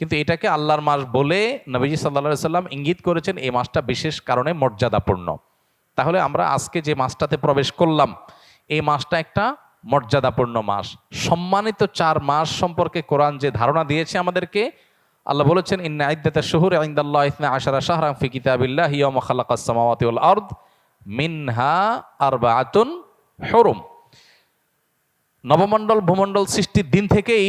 কিন্তু এটাকে আল্লাহর মাস বলে নবীজি সাল্লা সাল্লাম ইঙ্গিত করেছেন এই মাসটা বিশেষ কারণে মর্যাদাপূর্ণ। তাহলে আমরা আজকে যে মাসটাতে প্রবেশ করলাম, এই মাসটা একটা মর্যাদাপূর্ণ মাস। সম্মানিত চার মাস সম্পর্কে কোরআন যে ধারণা দিয়েছে আমাদেরকে, আল্লাহ বলেছেন, ইন্না আইদ্দাতা শুহুর ইনদাল্লাহ ইসনা আশারা শাহরাম ফি কিতাবিল্লাহ ইয়াউমা খালাকাস সামাওয়াতি ওয়াল আরদ মিনহা আরবাআতুন হুরুম। নবমণ্ডল, ভূমণ্ডল সৃষ্টির দিন থেকেই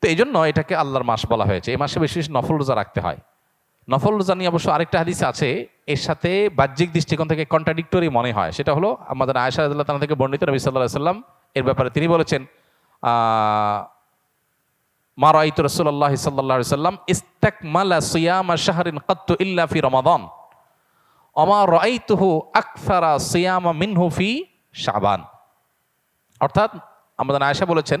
তো এই জন্য এটাকে আল্লাহর মাস বলা হয়েছে। এই মাসে বেশি বেশি নফল রোজা রাখতে হয়। নফল রোজা নিয়ে অবশ্য আরেকটা হাদিস আছে, এর সাথে বাহ্যিক দৃষ্টিকোণ থেকে কন্ট্রাডিক্টরি মনে হয়। সেটা হলো, আমাদের আয়সা আদুল্লাহ তালা থেকে বর্ণিত নবী সাল্লাহ সাল্লাম এর ব্যাপারে তিনি বলেছেন মা রাইত রসুল্লাহ সাল্লাহ সাল্লাম ইস্তাকমালা সিয়ামা শাহরিন কত্তু ইল্লা ফি রমাদান। অমা রাইতুহু আকসারা সিয়ামা মিনহু ফি শাবান। অর্থাৎ আমাদের আয়েশা বলেছেন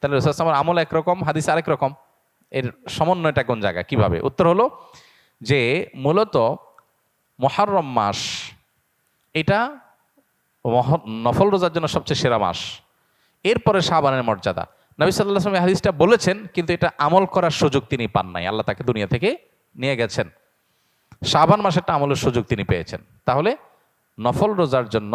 তাহলে রসুলামের আমল একরকম, হাদিস আরেক রকম। এর সমন্বয়টা কোন জায়গায়? কীভাবে? উত্তর হলো যে মূলত মহরম মাস, এটা নফল রোজার জন্য সবচেয়ে সেরা মাস। এরপরে শাহবানের মর্যাদা। নবী সাল্লাহ আসলাম হাদিসটা বলেছেন, কিন্তু এটা আমল করার সুযোগ তিনি পান নাই। আল্লাহ তাকে দুনিয়া থেকে নিয়ে গেছেন। শাবান মাসেরটা আমলের সুযোগ তিনি পেয়েছেন। তাহলে নফল রোজার জন্য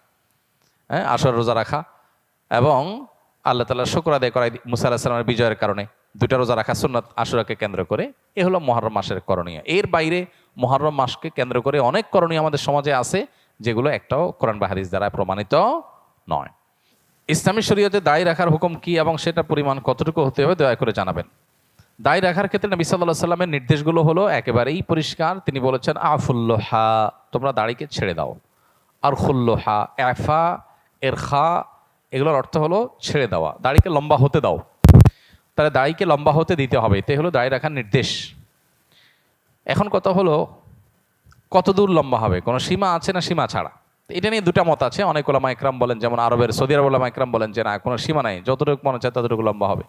হ্যাঁ আশুরা রোজা রাখা এবং আল্লাহ তালা শুক্র আদায় করাই মুসা বিজয়ের কারণে দুইটা রোজা রাখা সুন্নাত আশুরাকে কেন্দ্র করে। এ হলো মহরম মাসের করণীয়। এর বাইরে মহরম মাসকে কেন্দ্র করে অনেক করণীয় আমাদের সমাজে আছে, যেগুলো একটাও কোরআন বা হাদিস দ্বারা প্রমাণিত নয়। ইসলামী শরীয়তে দায় রাখার হুকুম কি এবং সেটা পরিমাণ কতটুকু হতে হবে দয়া করে জানাবেন। দায় রাখার ক্ষেত্রে নবী সাল্লাহ সাল্লামের নির্দেশগুলো হলো একেবারেই পরিষ্কার। তিনি বলেছেন আফুল্লোহা তোমরা দাড়িকে ছেড়ে দাও। আর খুল্লোহা এফা এরখা এগুলোর অর্থ হলো ছেড়ে দেওয়া। দাড়িকে লম্বা হতে দাও। তাহলে দাড়িকে লম্বা হতে দিতে হবে। এতে হলো দাড়ি রাখার নির্দেশ। এখন কথা হলো, কত দূর লম্বা হবে? কোনো সীমা আছে না সীমা ছাড়া? এটা নিয়ে দুটা মত আছে। অনেক ওলামা একরাম বলেন, যেমন আরবের, সৌদি আরব ওলামা একরাম বলেন যে, না, কোনো সীমা নাই। যতটুকু মনে চায় ততটুকু লম্বা হবে।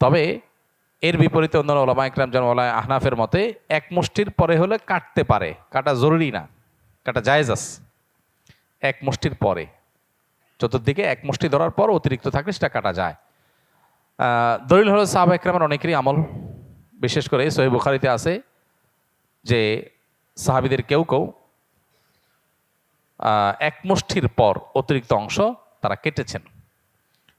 তবে এর বিপরীতে অন্যান্য ওলামা একরাম, যেমন ওলা আহনাফের মতে, এক মুষ্টির পরে হলে কাটতে পারে। কাটা জরুরি না। কাটা জায়েজ আছে। এক মুষ্টির পরে। চতুর্দিকে এক মুষ্টি ধরার পর অতিরিক্ত থাকলে সেটা কাটা যায়। দলিল হলো সাহাবা একরামের অনেকেরই আমল। বিশেষ করে সহি বুখারিতে আছে যে সাহাবিদের কেউ কেউ এক মুষ্ঠির পর অতিরিক্ত অংশ তারা কেটেছেন।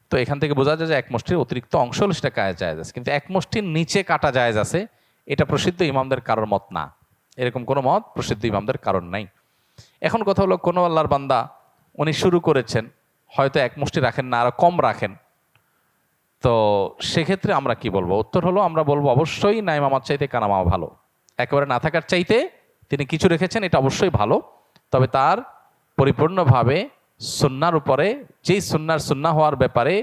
তো এখান থেকে বোঝা যায় যে এক মুষ্টির অতিরিক্ত অংশ হলে সেটা কায়া যায়। আছে কিন্তু এক মুষ্টির নিচে কাটা যায় আছে, এটা প্রসিদ্ধ ইমামদের কারোর মত না। এরকম কোনো মত প্রসিদ্ধ ইমামদের কারণ নাই। এখন কথা হলো, কোনো আল্লাহর বান্দা উনি শুরু করেছেন, হয়তো এক মুষ্টি রাখেন না, আরও কম রাখেন। তো সেক্ষেত্রে আমরা কি বলব? উত্তর হলো, আমরা বলব, অবশ্যই না ইমামাত চাইতে, কানামা ভালো। একেবারে না থাকার চাইতে তিনি কিছু রেখেছেন, এটা অবশ্যই ভালো। তবে তার পরিপূর্ণভাবে সুন্নার উপরে, যেই সুন্নার সুন্না হওয়ার ব্যাপারে,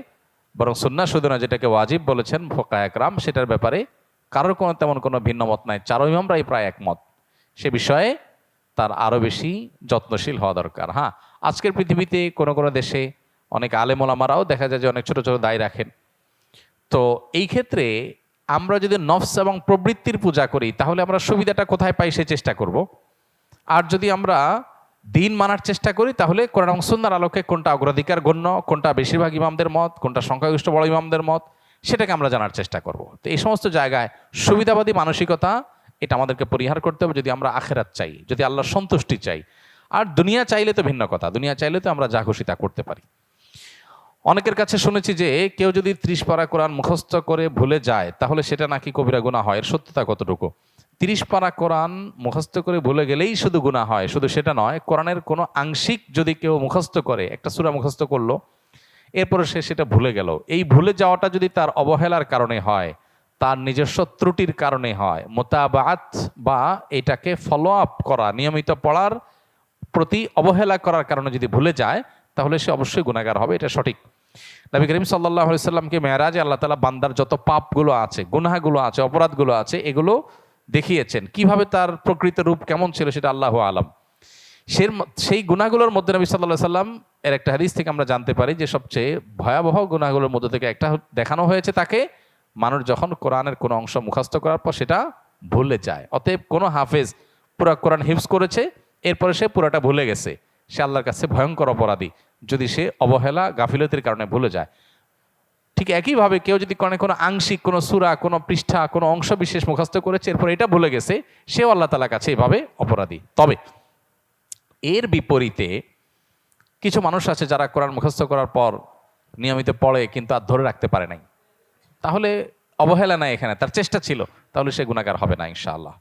বরং সুন্না শুধু না, যেটাকে ওয়াজিব বলেছেন ফোকা একরাম, সেটার ব্যাপারে কারোর কোনো তেমন কোনো ভিন্ন মত নাই। চারো ইমামরাই প্রায় একমত। সে বিষয়ে তার আরও বেশি যত্নশীল হওয়া দরকার হ্যাঁ? আজকের পৃথিবীতে কোনো কোনো দেশে অনেক আলেমোলামারাও দেখা যায় যে অনেক ছোটো ছোটো দায় রাখেন। তো এই ক্ষেত্রে আমরা যদি নফস এবং প্রবৃত্তির পূজা করি, তাহলে আমরা সুবিধাটা কোথায় পাই সে চেষ্টা করব? আর যদি আমরা দিন মানার চেষ্টা করি, তাহলে কোরআন এবং সুন্নার আলোকে কোনটা অগ্রাধিকার গণ্য, কোনটা বেশিরভাগ ইমামদের মত, কোনটা সংখ্যাগরিষ্ঠ বড় ইমামদের মত, সেটাকে আমরা জানার চেষ্টা করব। তো এই সমস্ত জায়গায় সুবিধাবাদী মানসিকতা এটা আমাদেরকে পরিহার করতে হবে যদি আমরা আখেরাত চাই, যদি আল্লাহর সন্তুষ্টি চাই। আর দুনিয়া চাইলে তো ভিন্ন কথা, দুনিয়া চাইলে তো আমরা যা খুশি তা করতে পারি। অনেকের কাছে শুনেছি যে, কেউ যদি ত্রিশ পারা কোরআন মুখস্থ করে ভুলে যায়, তাহলে সেটা নাকি কবিরা গুণা হয়, এর সত্যতা কতটুকু? তিরিশ পারা কোরআন মুখস্থ করে ভুলে গেলেই শুধু গুণা হয়, শুধু সেটা নয়, কোরআনের কোনো আংশিক যদি কেউ মুখস্থ করে, একটা সূরা মুখস্থ করল, এরপরে সে সেটা ভুলে গেল। এই ভুলে যাওয়াটা যদি তার অবহেলার কারণে হয় তার নিজস্ব ত্রুটির কারণে হয়। মোতাবাত বা এটাকে ফলো আপ করা, নিয়মিত পড়ার প্রতি অবহেলা করার কারণে যদি ভুলে যায়, তাহলে সে অবশ্যই গুণাগার হবে, এটা সঠিক। নবী করিম সাল্লাহ সাল্লামকে মেয়ারাজে আল্লাহ তালা বান্দার যত পাপগুলো আছে, গুনাহগুলো আছে, অপরাধগুলো আছে, এগুলো দেখিয়েছেন। কীভাবে তার প্রকৃত রূপ কেমন ছিল সেটা আল্লাহ আলম। সে সেই গুণাগুলোর মধ্যে নবী সাল্লাহ সাল্লাম এর একটা হাদিস থেকে আমরা জানতে পারি যে সবচেয়ে ভয়াবহ গুণাগুলোর মধ্যে থেকে একটা দেখানো হয়েছে তাকে মানুষ যখন কোরআনের কোনো অংশ মুখস্থ করার পর সেটা ভুলে যায়। অতএব কোনো হাফেজ পুরা কোরআন হিফজ করেছে, এরপরে সে পুরাটা ভুলে গেছে। সে আল্লাহর কাছে ভয়ঙ্কর অপরাধী। যদি সে অবহেলা, গাফিলতির কারণে ভুলে যায়। ঠিক একইভাবে কেউ যদি কোনো কোনো আংশিক, কোনো সুরা, কোনো পৃষ্ঠা, কোনো অংশ বিশেষ মুখস্থ করেছে, এরপর এটা ভুলে গেছে, সেও আল্লাহ তালার কাছে এভাবে অপরাধী। তবে এর বিপরীতে কিছু মানুষ আছে যারা কোরআন মুখস্থ করার পর নিয়মিত পড়ে কিন্তু আর ধরে রাখতে পারে নাই। তাহলে অবহেলা নাই এখানে তার চেষ্টা ছিল তাহলে সে গুণাগার হবে না ইনশাআল্লাহ।